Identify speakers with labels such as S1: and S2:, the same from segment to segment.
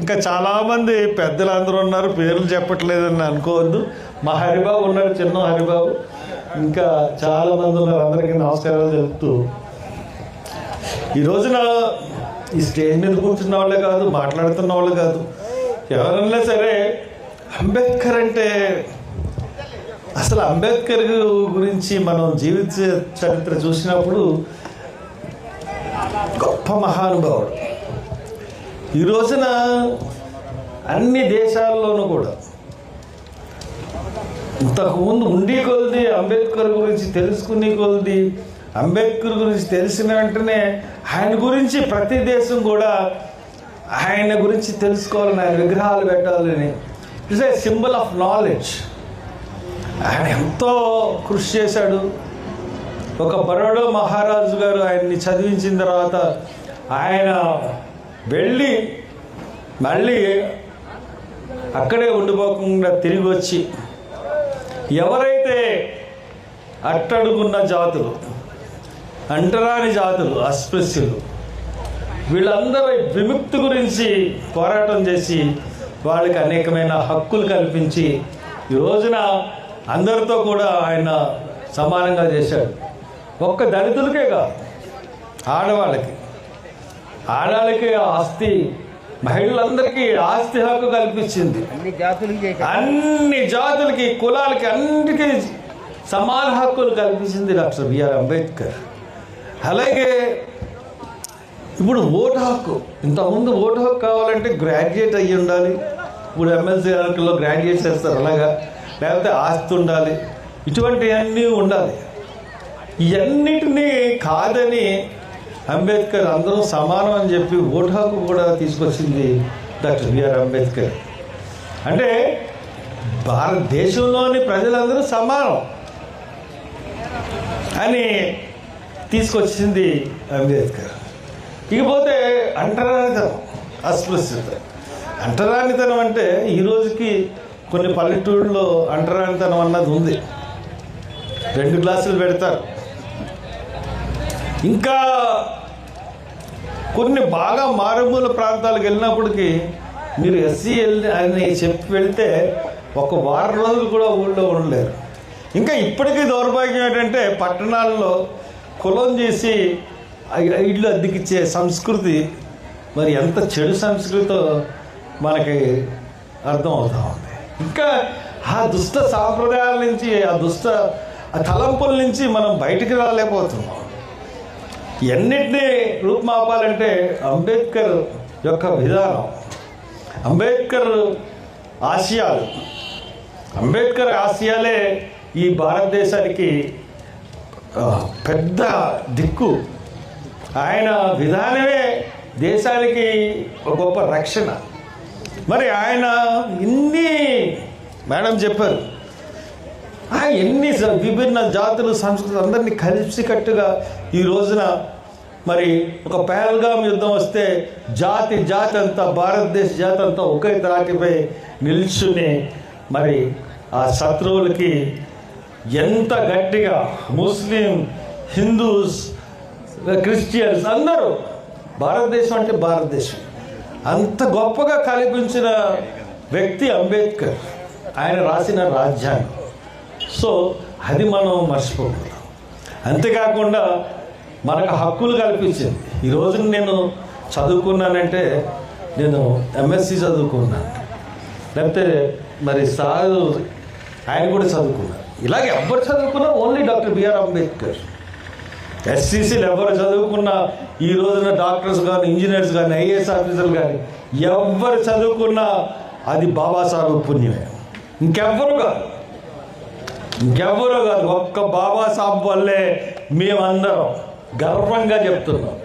S1: ఇంకా చాలా మంది పెద్దలు అందరూ ఉన్నారు పేర్లు చెప్పట్లేదని అనుకోవద్దు. మా హరిబాబు ఉన్నాడు చిన్న హరిబాబు. ఇంకా చాలా మంది ఉన్నారు అందరికీ నమస్కారాలు చెప్తూ ఈ రోజున ఈ స్టేజ్ మీద కూర్చున్న వాళ్ళే కాదు మాట్లాడుతున్న వాళ్ళు కాదు. ఎవరన్నా సరే అంబేద్కర్ అంటే అసలు అంబేద్కర్ గురించి మనం జీవిత చరిత్ర చూసినప్పుడు గొప్ప మహానుభావుడు. ఈ రోజున అన్ని దేశాల్లోనూ కూడా ఇంతకుముందు ఉండి కొలది అంబేద్కర్ గురించి తెలుసుకుని కొలది అంబేద్కర్ గురించి తెలిసిన వెంటనే ఆయన గురించి ప్రతి దేశం కూడా ఆయన గురించి తెలుసుకోవాలని ఆయన విగ్రహాలు పెట్టాలని. It's a symbol of knowledge ఆయన ఎంతో కృషి చేశాడు. ఒక బరోడో మహారాజు గారు ఆయన్ని చదివించిన తర్వాత ఆయన వెళ్ళి మళ్ళీ అక్కడే ఉండిపోకుండా తిరిగి వచ్చి ఎవరైతే అట్టడుకున్న జాతులు అంటరాని జాతులు అస్పృశ్యులు వీళ్ళందరి విముక్తి గురించి పోరాటం చేసి వాళ్ళకి అనేకమైన హక్కులు కల్పించి ఈ రోజున అందరితో కూడా ఆయన సమానంగా చేశాడు. ఒక్క దళితులకే కాదు ఆడవాళ్ళకి. ఆడవాళ్ళకి ఆస్తి మహిళలందరికీ ఆస్తి హక్కు కల్పించింది.
S2: అన్ని జాతులకు చేశారు.
S1: అన్ని జాతులకి కులాలకి అన్నిటికీ సమాన హక్కులు కల్పించింది డాక్టర్ బిఆర్ అంబేద్కర్. అలాగే ఇప్పుడు ఓటు హక్కు ఇంతకుముందు ఓటు హక్కు కావాలంటే గ్రాడ్యుయేట్ అయ్యి ఉండాలి. ఇప్పుడు ఎమ్మెల్సీ ఎన్నికల్లో గ్రాడ్యుయేట్ చేస్తారు అలాగా. లేకపోతే ఆస్తి ఉండాలి. ఇటువంటివన్నీ ఉండాలి. ఇవన్నిటినీ కాదని అంబేద్కర్ అందరూ సమానం అని చెప్పి ఓటు హక్కు కూడా తీసుకొచ్చింది డాక్టర్ బిఆర్ అంబేద్కర్. అంటే భారతదేశంలోని ప్రజలందరూ సమానం అని తీసుకొచ్చింది అంబేద్కర్. ఇకపోతే అంటరానితనం అస్పృశ్యత. అంటరానితనం అంటే ఈ రోజుకి కొన్ని పల్లెటూళ్ళలో అంటరానితనం అన్నది ఉంది. రెండు గ్లాసులు పెడతారు. ఇంకా కొన్ని బాగా మారుమూల ప్రాంతాలకు వెళ్ళినప్పటికీ మీరు ఎస్సీ వెళ్ళి అని చెప్పి వెళ్తే ఒక వారం రోజులు కూడా ఊళ్ళో ఉండలేరు. ఇంకా ఇప్పటికీ దౌర్భాగ్యం ఏంటంటే పట్టణాల్లో కులం చేసి ఇళ్ళు అద్దెకిచ్చే సంస్కృతి మరి ఎంత చెడు సంస్కృతో మనకి అర్థం అవుతా ఉంది. ఇంకా ఆ దుష్ట సాంప్రదాయాల నుంచి ఆ దుష్ట ఆ తలంపుల నుంచి మనం బయటికి రాలేకపోతున్నాం. ఎన్నిటినీ రూపుమాపాలంటే అంబేద్కర్ యొక్క విధానం. అంబేద్కర్ ఆశయాలు. అంబేద్కర్ ఆశయాలే ఈ భారతదేశానికి పెద్ద దిక్కు. ఆయన విధానమే దేశానికి ఒక గొప్ప రక్షణ. మరి ఆయన ఇన్ని మేడం చెప్పారు. ఆ ఎన్ని విభిన్న జాతులు సంస్కృతులు అందరినీ కలిసికట్టుగా ఈ రోజున మరి ఒక పేల్గాం యుద్ధం వస్తే జాతి జాతి అంతా భారతదేశ జాతి అంతా ఒకే త్రాటిపై నిల్చుని మరి ఆ శత్రువులకి ఎంత గట్టిగా ముస్లిం హిందూస్ క్రిస్టియన్స్ అందరూ భారతదేశం అంటే భారతదేశం. అంత గొప్పగా కల్పించిన వ్యక్తి అంబేద్కర్. ఆయన రాసిన రాజ్యాంగం. సో అది మనం మర్చిపోకూడదు. అంతేకాకుండా మనకు హక్కులు కల్పించింది. ఈ రోజు నేను చదువుకున్నానంటే నేను ఎంఎస్సి చదువుకున్నాను. లేకపోతే మరి సారు ఆయన కూడా చదువుకున్నారు. ఇలాగే ఎవ్వరు చదువుకున్నా only doctor B R Ambedkar. ఎస్సీసీలు ఎవరు చదువుకున్నా ఈ రోజున డాక్టర్స్ కానీ ఇంజనీర్స్ కానీ ఐఏఎస్ ఆఫీసర్లు కానీ ఎవరు చదువుకున్నా అది బాబాసాహెబ్ పుణ్యమే. ఇంకెవ్వరు కాదు. ఇంకెవ్వరు కాదు. ఒక్క బాబాసాహెబ్ వల్లే మేమందరం. గర్వంగా చెప్తున్నాం.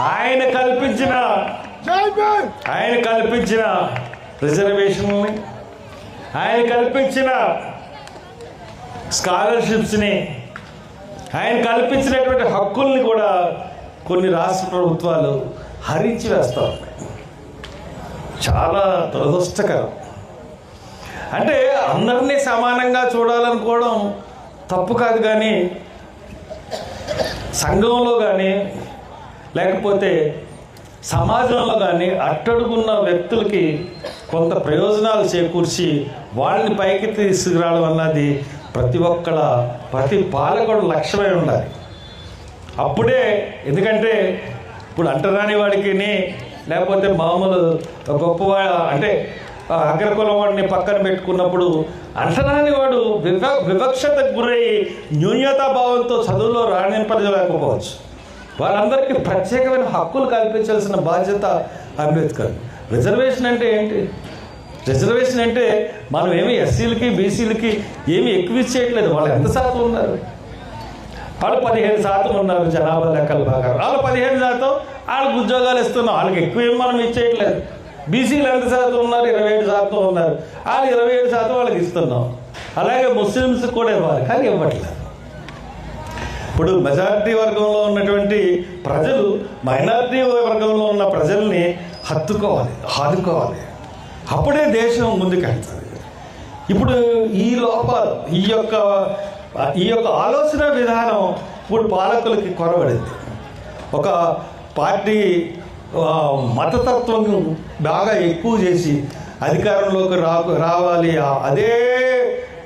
S1: ఆయన కల్పించిన ఆయన కల్పించిన రిజర్వేషన్ని ఆయన కల్పించిన స్కాలర్షిప్స్ని ఆయన కల్పించినటువంటి హక్కుల్ని కూడా కొన్ని రాష్ట్ర ప్రభుత్వాలు హరించి వేస్తా చాలా దురదృష్టకరం. అంటే అందరినీ సమానంగా చూడాలనుకోవడం తప్పు కాదు కానీ సంఘంలో కానీ లేకపోతే సమాజంలో కానీ అట్టడుగున్న వ్యక్తులకి కొంత ప్రయోజనాలు చేకూర్చి వాళ్ళని పైకి తీసుకురావడం అన్నది ప్రతి ఒక్కళ్ళ ప్రతి పాలకుడు లక్ష్యమై ఉండాలి. అప్పుడే ఎందుకంటే ఇప్పుడు అంటరాని వాడికి లేకపోతే మామూలు గొప్పవా అంటే అగ్రకులం వాడిని పక్కన పెట్టుకున్నప్పుడు అంటరాని వాడు వివ వివక్షతకు గురై న్యూనతాభావంతో చదువులో రాణింపలేకపోవచ్చు వాళ్ళందరికీ ప్రత్యేకమైన హక్కులు కల్పించాల్సిన బాధ్యత అంబేద్కర్. రిజర్వేషన్ అంటే ఏంటి? రిజర్వేషన్ అంటే మనం ఏమి ఎస్సీలకి బీసీలకి ఏమి ఎక్కువ ఇచ్చేయట్లేదు. వాళ్ళు ఎంత శాతం ఉన్నారు? వాళ్ళు పదిహేను శాతం ఉన్నారు జనాభా లెక్కల ప్రకారం. వాళ్ళు పదిహేను శాతం వాళ్ళకి ఉద్యోగాలు ఇస్తున్నాం. వాళ్ళకి ఎక్కువ ఏం మనం ఇచ్చేయట్లేదు. బీసీలు ఎంత శాతం ఉన్నారు ఇరవై ఏడు శాతం ఉన్నారు. ఆ ఇరవై ఏడు శాతం వాళ్ళకి ఇస్తున్నాం. అలాగే ముస్లిమ్స్ కూడా ఇవ్వాలి కానీ ఇవ్వట్లేదు. ఇప్పుడు మెజారిటీ వర్గంలో ఉన్నటువంటి ప్రజలు మైనారిటీ వర్గంలో ఉన్న ప్రజల్ని హత్తుకోవాలి ఆదుకోవాలి. అప్పుడే దేశం ముందుకెళ్తుంది. ఇప్పుడు ఈ లోపాలు ఈ యొక్క ఈ యొక్క ఆలోచన విధానం ఇప్పుడు పాలకులకి కొరబడింది ఒక పార్టీ మతతత్వం బాగా ఎక్కువ చేసి అధికారంలోకి రా రావాలి. అదే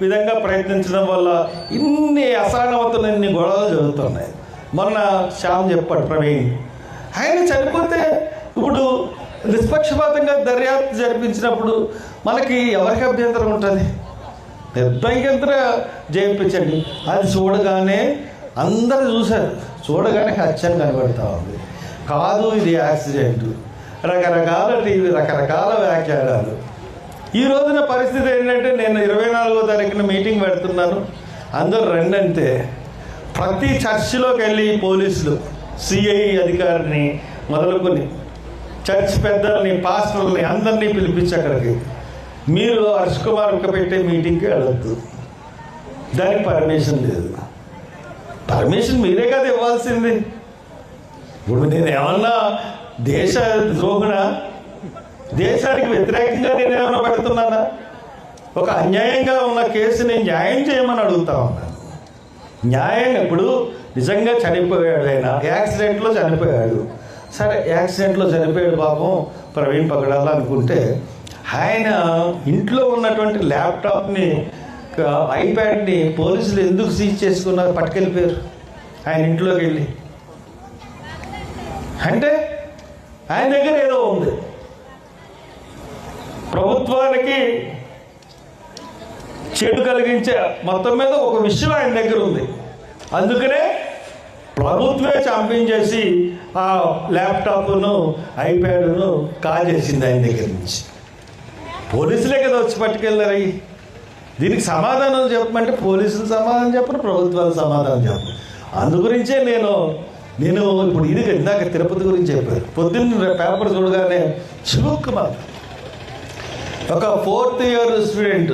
S1: విధంగా ప్రయత్నించడం వల్ల ఇన్ని అసానవతలు ఇన్ని గొడవలు జరుగుతున్నాయి. మొన్న శ్యామ్ చెప్పాడు ప్రవీణ్ ఆయన చనిపోతే ఇప్పుడు నిష్పక్షపాతంగా దర్యాప్తు జరిపించినప్పుడు మనకి ఎవరికి అభ్యంతరం ఉంటుంది? నిర్భయంగా చేయించండి అది చూడగానే అందరూ చూశారు. చూడగానే హత్యని కనబడతా ఉంది. కాదు ఇది యాక్సిడెంట్. రకరకాల టీవీ రకరకాల వ్యాఖ్యానాలు. ఈ రోజున పరిస్థితి ఏంటంటే నేను ఇరవై నాలుగో తారీఖున మీటింగ్ పెడుతున్నాను. అందరూ రెండంటే ప్రతి చర్చిలోకి వెళ్ళి పోలీసులు సిఐ అధికారిని మొదలుకొని చర్చ్ పెద్దల్ని పాస్టర్ని అందరినీ పిలిపించి అక్కడికి. మీరు హర్ష్ కుమార్ ఒక పెట్టే మీటింగ్కి వెళ్ళొద్దు. దానికి పర్మిషన్ లేదు. పర్మిషన్ మీరే కదా ఇవ్వాల్సింది. ఇప్పుడు నేను ఏమన్నా దేశ ద్రోహణ దేశానికి వ్యతిరేకంగా నేను ఏమైనా పెడుతున్నానా? ఒక అన్యాయంగా ఉన్న కేసుని న్యాయం చేయమని అడుగుతా ఉన్నాను న్యాయంగా ఇప్పుడు నిజంగా చనిపోయాడు ఆయన యాక్సిడెంట్లో చనిపోయాడు. సరే యాక్సిడెంట్లో చనిపోయాడు పాపం ప్రవీణ్ పగడాలనుకుంటే ఆయన ఇంట్లో ఉన్నటువంటి ల్యాప్టాప్ని ఐప్యాడ్ని పోలీసులు ఎందుకు సీజ్ చేసుకున్నారు? పట్టుకెళ్ళిపోయారు. ఆయన ఇంట్లోకి వెళ్ళి. అంటే ఆయన దగ్గర ఏదో ఉంది. ప్రభుత్వానికి చెడు కలిగించే మొత్తం మీద ఒక విషయం ఆయన దగ్గర ఉంది. అందుకనే ప్రభుత్వమే చంపించేసి ఆ ల్యాప్టాప్ను ఐప్యాడ్ను కాజేసింది ఆయన దగ్గర నుంచి. పోలీసులే కదా వచ్చి పట్టుకెళ్ళారు దీనికి సమాధానం చెప్పమంటే పోలీసులు సమాధానం చెప్పరు ప్రభుత్వాలు సమాధానం చెప్పరు. అందు గురించే నేను నేను ఇప్పుడు ఇది ఇందాక తిరుపతి గురించి చెప్పాను. పొద్దున్న పేపర్ చూడగానే చివుక్కుమార్ ఒక ఫోర్త్ ఇయర్ స్టూడెంట్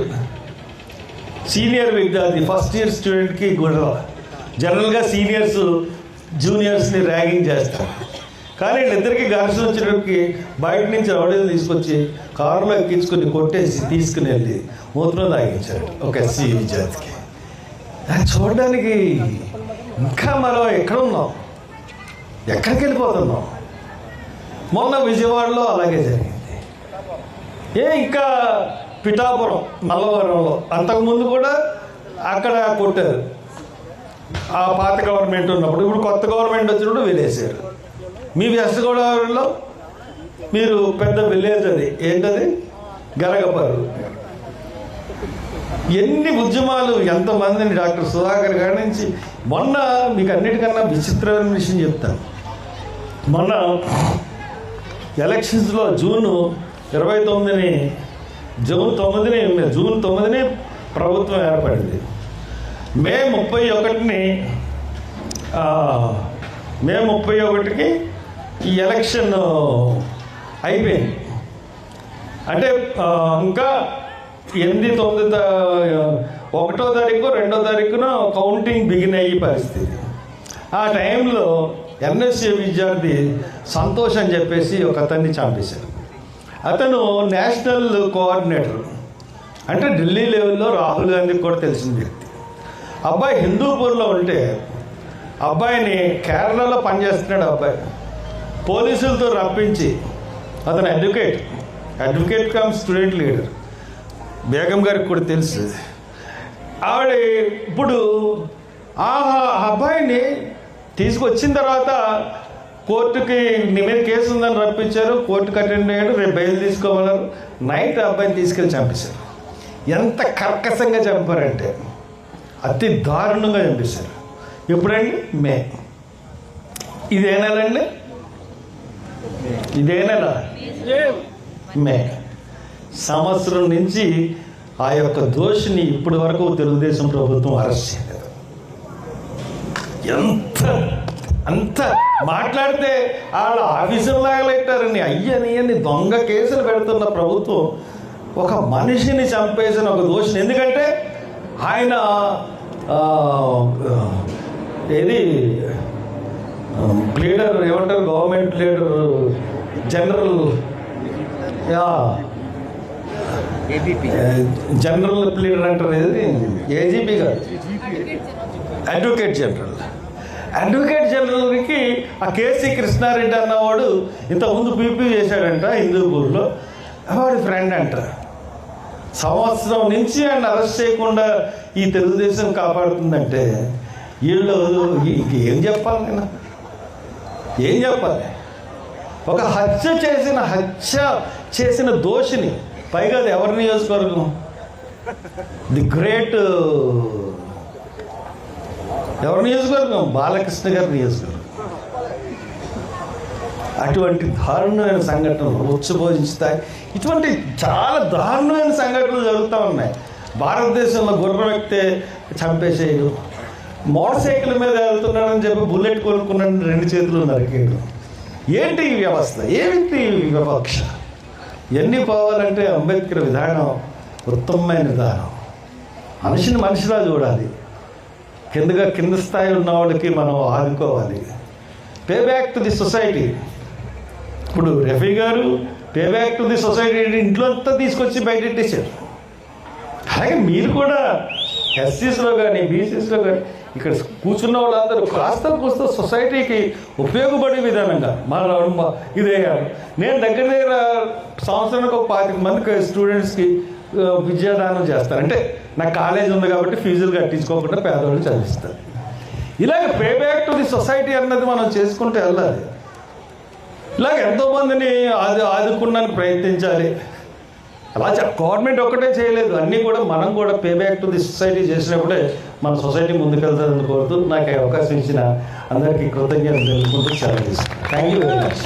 S1: సీనియర్ విద్యార్థి ఫస్ట్ ఇయర్ స్టూడెంట్కి గొడవ. జనరల్గా సీనియర్స్ జూనియర్స్ని ర్యాగింగ్ చేస్తారు. కానీ ఇద్దరికి ఘర్షణ వచ్చినప్పటికి బయట నుంచి రౌడీలు తీసుకొచ్చి కారులో ఎక్కించుకొని కొట్టేసి తీసుకుని వెళ్ళి మూత్రం తాగించాడు ఒక ఎస్సీ విద్యార్థికి చూడడానికి ఇంకా మనం ఎక్కడ ఉన్నాం? ఎక్కడికి వెళ్ళిపోతున్నాం మొన్న విజయవాడలో అలాగే జరిగింది. ఏ ఇంకా పిఠాపురం మల్లవరంలో అంతకుముందు కూడా అక్కడ కొట్టారు. ఆ పాత గవర్నమెంట్ ఉన్నప్పుడు ఇప్పుడు కొత్త గవర్నమెంట్ వచ్చినప్పుడు వెళ్ళేసారు మీ వెస్ట్ గోదావరిలో మీరు పెద్ద విలేజ్ అది. ఏంటది? గరగపారు ఎన్ని ఉద్యమాలు ఎంతమందిని డాక్టర్ సుధాకర్ గారి నుంచి మొన్న మీకు అన్నిటికన్నా విచిత్రమైన విషయం చెప్తాను. మొన్న ఎలక్షన్స్లో జూన్ ఇరవై తొమ్మిదిని జూన్ తొమ్మిదిని జూన్ తొమ్మిదిని ప్రభుత్వం ఏర్పడింది. మే ముప్పై ఒకటిని మే ముప్పై ఒకటికి ఈ ఎలక్షన్ అయిపోయింది. అంటే ఇంకా ఎనిమిది తొమ్మిది ఒకటో తారీఖు రెండో తారీఖున కౌంటింగ్ బిగిన్ అయ్యే పరిస్థితి. ఆ టైంలో ఎన్ఎస్ఏ విద్యార్థి సంతోష్ అని చెప్పేసి ఒక అతన్ని చంపేశారు. అతను నేషనల్ కోఆర్డినేటర్. అంటే ఢిల్లీ లెవెల్లో రాహుల్ గాంధీకి కూడా తెలిసిన వ్యక్తి. అబ్బాయి హిందూపూర్లో ఉంటే అబ్బాయిని కేరళలో పనిచేస్తున్నాడు అబ్బాయి. పోలీసులతో రప్పించి అతను advocate. Advocate cum student leader. Begum గారికి కూడా తెలుసు. ఆవిడ ఇప్పుడు ఆ అబ్బాయిని తీసుకొచ్చిన తర్వాత కోర్టుకి నీ మీద కేసు ఉందని రప్పించారు కోర్టుకి అటెండ్ అయ్యాడు రేపు బయలు తీసుకోమన్నారు నైట్ అబ్బాయిని తీసుకెళ్ళి చంపేశారు. ఎంత కర్కశంగా చంపారంటే అతి దారుణంగా చంపేశారు. ఎప్పుడండి? మే. ఇదే నెల అండి ఇదే నెల? మే. సంవత్సరం నుంచి ఆ యొక్క దోషిని ఇప్పటి వరకు తెలుగుదేశం ప్రభుత్వం అరెస్ట్ చేయలేదు. ఎంత? అంత? మాట్లాడితే వాళ్ళ ఆఫీసులు లాగలెట్టారని అయ్యని అని దొంగ కేసులు పెడుతున్న ప్రభుత్వం ఒక మనిషిని చంపేసిన ఒక దోషిని. ఎందుకంటే ఆయన ఏది లీడర్ ఏమంటారు? గవర్నమెంట్ లీడర్ జనరల్ యా జనరల్ లీడర్ అంటారు ఏది? ఏజీపీ కాదు అడ్వకేట్ జనరల్ అడ్వకేట్ జనరల్కి ఆ కేసీ కృష్ణారెడ్డి అన్నవాడు ఇంతకుముందు పీపీ చేశాడంట హిందూపూర్లో. వాడి ఫ్రెండ్ అంట. సంవత్సరం నుంచి ఆయన అరెస్ట్ చేయకుండా ఈ తెలుగుదేశం కాపాడుతుందంటే వీళ్ళు ఏం చెప్పాలి నేను? ఏం చెప్పాలి? ఒక హత్య చేసిన హత్య చేసిన దోషిని పైగా అది ఎవరి నియోజకవర్గం? ది గ్రేట్ ఎవరి నియోజకవర్గం? బాలకృష్ణ గారి నియోజకవర్గం. అటువంటి దారుణమైన సంఘటనలు ఉచ్చబోధిస్తాయి ఇటువంటి చాలా దారుణమైన సంఘటనలు జరుగుతూ ఉన్నాయి. భారతదేశంలో గుర్రం వ్యక్తి చంపేసేయడం. మోటార్ సైకిల్ మీద వెళ్తున్నాడని చెప్పి బుల్లెట్ కొనుక్కున్నాడని రెండు చేతులు నరికేయడం. ఏంటి ఈ వ్యవస్థ? ఏమిటి ఈ వివక్ష? ఎన్ని పోవాలంటే అంబేద్కర్ విధానం ఉత్తమమైన విధానం. మనిషిని మనిషిలా చూడాలి. కిందగా కింద స్థాయి ఉన్న వాళ్ళకి మనం ఆదుకోవాలి. Pay back to the society ఇప్పుడు రఫీ గారు pay back to the society ఇంట్లో అంతా తీసుకొచ్చి బయటెట్టేశారు. అలాగే మీరు కూడా ఎస్సీస్లో కానీ బీసీస్లో కానీ ఇక్కడ కూర్చున్న వాళ్ళందరూ కాస్త కూస్త సొసైటీకి ఉపయోగపడే విధానంగా మన మా- ఇదే నేను దగ్గర దగ్గర సంవత్సరానికి ఒక పాతిక మందికి స్టూడెంట్స్కి విద్యాదానం చేస్తాను. అంటే నాకు కాలేజ్ ఉంది కాబట్టి ఫీజులు కట్టించుకోకుండా పేదవాళ్ళు చదివిస్తారు. ఇలాగ pay back to the society అన్నది మనం చేసుకుంటూ వెళ్ళాలి. ఇలాగ ఎంతోమందిని ఆదు ఆదుకున్నానికి ప్రయత్నించాలి. అలా గవర్నమెంట్ ఒక్కటే చేయలేదు. అన్నీ కూడా మనం కూడా pay back to the society చేసినప్పుడే మన సొసైటీ ముందుకెళ్తుందని కోరుతూ నాకు అవకాశం ఇచ్చిన అందరికీ కృతజ్ఞతలు తెలుపుకుంటూ సెలవు తీసుకుంటాను థ్యాంక్ యూ వెరీ మచ్